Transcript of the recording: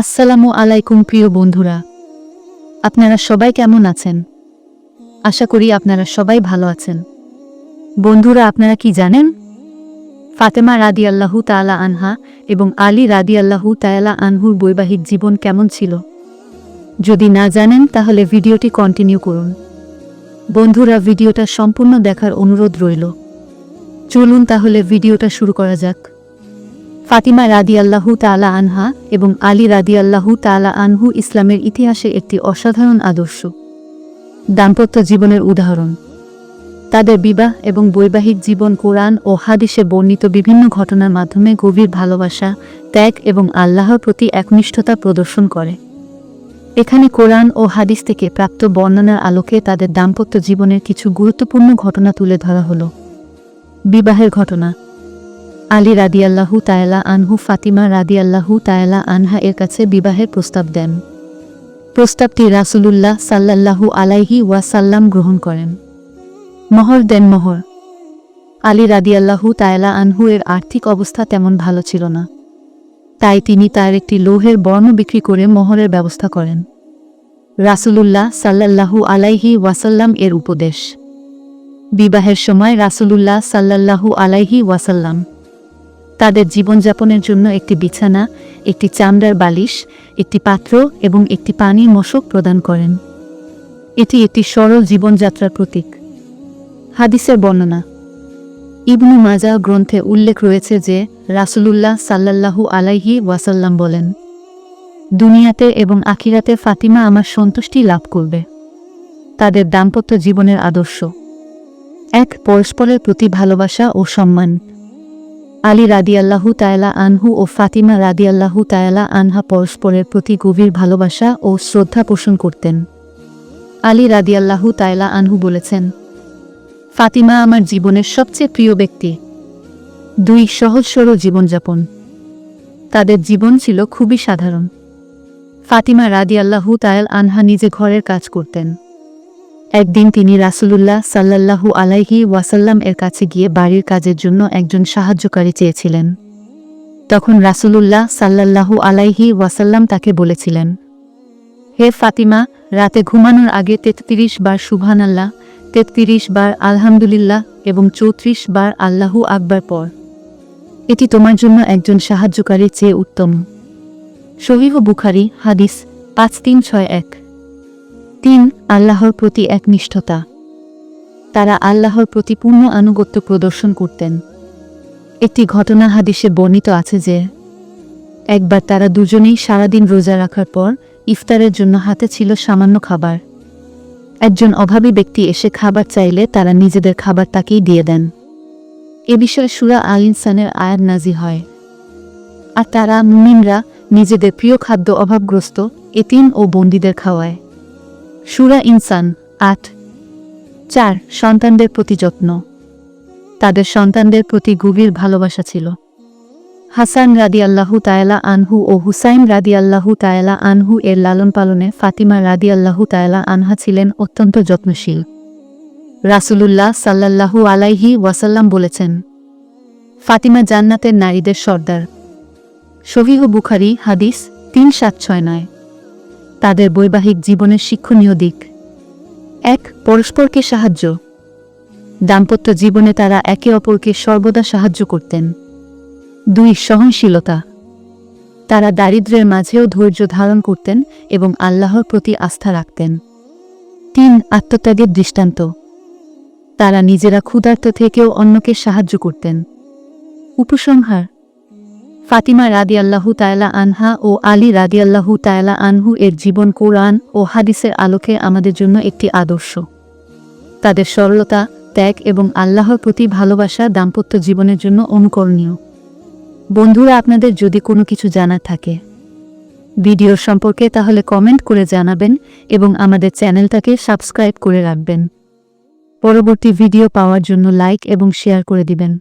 আসসালামু আলাইকুম প্রিয় বন্ধুরা। আপনারা সবাই কেমন আছেন? আশা করি আপনারা সবাই ভালো আছেন। বন্ধুরা, আপনারা কি জানেন? ফাতেমা রাদি আল্লাহু তালা আনহা এবং আলী রাদি আল্লাহু তায়ালা আনহুর বৈবাহিক জীবন কেমন ছিল? যদি না জানেন, তাহলে ভিডিওটি কন্টিনিউ করুন। বন্ধুরা, ভিডিওটা সম্পূর্ণ দেখার অনুরোধ রইল। চলুন তাহলে ভিডিওটা শুরু করা যাক। ফাতিমা রাদি আল্লাহু তালা আনহা এবং আলী রাদি আল্লাহু তালা আনহু ইসলামের ইতিহাসে একটি অসাধারণ আদর্শ। দাম্পত্য জীবনের উদাহরণ। তাদের বিবাহ এবং বৈবাহিক জীবন কোরআন ও হাদিসে বর্ণিত বিভিন্ন ঘটনার মাধ্যমে গভীর ভালোবাসা, ত্যাগ এবং আল্লাহর প্রতি একনিষ্ঠতা প্রদর্শন করে। এখানে কোরআন ও হাদিস থেকে প্রাপ্ত বর্ণনার আলোকে তাদের দাম্পত্য জীবনের কিছু গুরুত্বপূর্ণ ঘটনা তুলে ধরা হলো। বিবাহের ঘটনা। আলী রাদিয়াল্লাহু তায়ালা আনহু, ফাতিমা রাদিয়াল্লাহু তায়ালা আনহা এর কাছে বিবাহের প্রস্তাব দেন। প্রস্তাবটি রাসূলুল্লাহ সাল্লাল্লাহু আলাইহি ওয়াসাল্লাম গ্রহণ করেন। মহর দেন মহর। আলী রাদিয়াল্লাহু তায়ালা আনহু এর আর্থিক অবস্থা তেমন ভালো ছিল না। তাই তিনি তার একটি লোহের বর্ণ বিক্রি করে মহরের ব্যবস্থা করেন। রাসূলুল্লাহ সাল্লাল্লাহু আলাইহি ওয়াসাল্লাম এর উপদেশ। বিবাহের সময় রাসূলুল্লাহ সাল্লাল্লাহু আলাইহি ওয়াসাল্লাম তাদের জীবনযাপনের জন্য একটি বিছানা, একটি চামড়ার বালিশ, একটি পাত্র এবং একটি পানির মশক প্রদান করেন। এটি একটি সরল জীবনযাত্রার প্রতীক। হাদিসের বর্ণনা। ইবনু মাজা গ্রন্থে উল্লেখ রয়েছে যে রাসুলুল্লাহ সাল্লাল্লাহু আলাইহি ওয়াসাল্লাম বলেন, দুনিয়াতে এবং আখিরাতে ফাতিমা আমার সন্তুষ্টি লাভ করবে। তাদের দাম্পত্য জীবনের আদর্শ। এক পরস্পরের প্রতি ভালোবাসা ও সম্মান। আলী রাদিয়াল্লাহু তায়ালা আনহু ও ফাতিমা রাদি রাদিয়াল্লাহু তায়ালা আনহা পরস্পরের প্রতি গভীর ভালোবাসা ও শ্রদ্ধা পোষণ করতেন। আলী রাদিয়াল্লাহু তায়ালা আনহু বলেছেন, ফাতিমা আমার জীবনের সবচেয়ে প্রিয় ব্যক্তি। দুই সহজ সরল জীবনযাপন। তাদের জীবন ছিল খুবই সাধারণ। ফাতিমা রাদি রাদিয়াল্লাহু তায়াল আনহা নিজে ঘরের কাজ করতেন। একদিন তিনি রাসূলুল্লাহ সাল্লাল্লাহু আলাইহি ওয়াসাল্লাম এর কাছে গিয়ে বাড়ির কাজের জন্য একজন সাহায্যকারী চেয়েছিলেন। তখন রাসূলুল্লাহ সাল্লাল্লাহু আলাইহি ওয়াসাল্লাম তাকে বলেছিলেন, হে ফাতিমা, রাতে ঘুমানোর আগে তেত্রিশ বার সুবহান আল্লাহ তেত্রিশ বার আলহামদুলিল্লাহ এবং চৌত্রিশ বার আল্লাহু আকবার পর এটি তোমার জন্য একজন সাহায্যকারীর চেয়ে উত্তম। শহীহ বুখারি, হাদিস পাঁচ তিন ছয় এক। তিন আল্লাহর প্রতি একনিষ্ঠতা। তারা আল্লাহর প্রতি পূর্ণ আনুগত্য প্রদর্শন করতেন। একটি ঘটনা হাদিসে বর্ণিত আছে যে, একবার তারা দুজনেই সারাদিন রোজা রাখার পর ইফতারের জন্য হাতে ছিল সামান্য খাবার। একজন অভাবী ব্যক্তি এসে খাবার চাইলে তারা নিজেদের খাবার তাকেই দিয়ে দেন। এ বিষয়ে সুরা আল ইনসানের আয়াত নাজি হয়। আর তারা মুমিনরা নিজেদের প্রিয় খাদ্য অভাবগ্রস্ত এতিম ও বন্দীদের খাওয়ায়। সুরা ইনসান, আট। চার, সন্তানদের প্রতি যত্ন। তাদের সন্তানদের প্রতি গভীর ভালোবাসা ছিল। হাসান রাদি আল্লাহু তায়ালা আনহু ও হুসাইন রাদি আল্লাহু তায়ালা আনহু এর লালন পালনে ফাতিমা রাদি আল্লাহু তায়ালা আনহা ছিলেন অত্যন্ত যত্নশীল। রাসূলুল্লাহ সাল্লাল্লাহু আলাইহি ওয়াসাল্লাম বলেছেন, ফাতিমা জান্নাতের নারীদের সর্দার। শহীহ বুখারি হাদিস তিন সাত ছয় নয়। তাদের বৈবাহিক জীবনের শিক্ষণীয় দিক। এক, পরস্পরকে সাহায্য। দাম্পত্য জীবনে তারা একে অপরকে সর্বদা সাহায্য করতেন। দুই, সহনশীলতা। তারা দারিদ্র্যের মাঝেও ধৈর্য ধারণ করতেন এবং আল্লাহর প্রতি আস্থা রাখতেন। তিন, আত্মত্যাগের দৃষ্টান্ত। তারা নিজেরা ক্ষুধার্ত থেকেও অন্যকে সাহায্য করতেন। উপসংহার। ফাতিমা রাদিয়াল্লাহু তায়ালা আনহা ও আলী রাদিয়াল্লাহু তায়ালা আনহু এর জীবন কোরআন ও হাদিসের আলোকে আমাদের জন্য একটি আদর্শ। তাদের সরলতা, ত্যাগ এবং আল্লাহর প্রতি ভালোবাসা দাম্পত্য জীবনের জন্য অনুকরণীয়। বন্ধুরা, আপনাদের যদি কোনো কিছু জানার থাকে ভিডিও সম্পর্কে তাহলে কমেন্ট করে জানাবেন এবং আমাদের চ্যানেলটাকে সাবস্ক্রাইব করে রাখবেন। পরবর্তী ভিডিও পাওয়ার জন্য লাইক এবং শেয়ার করে দিবেন।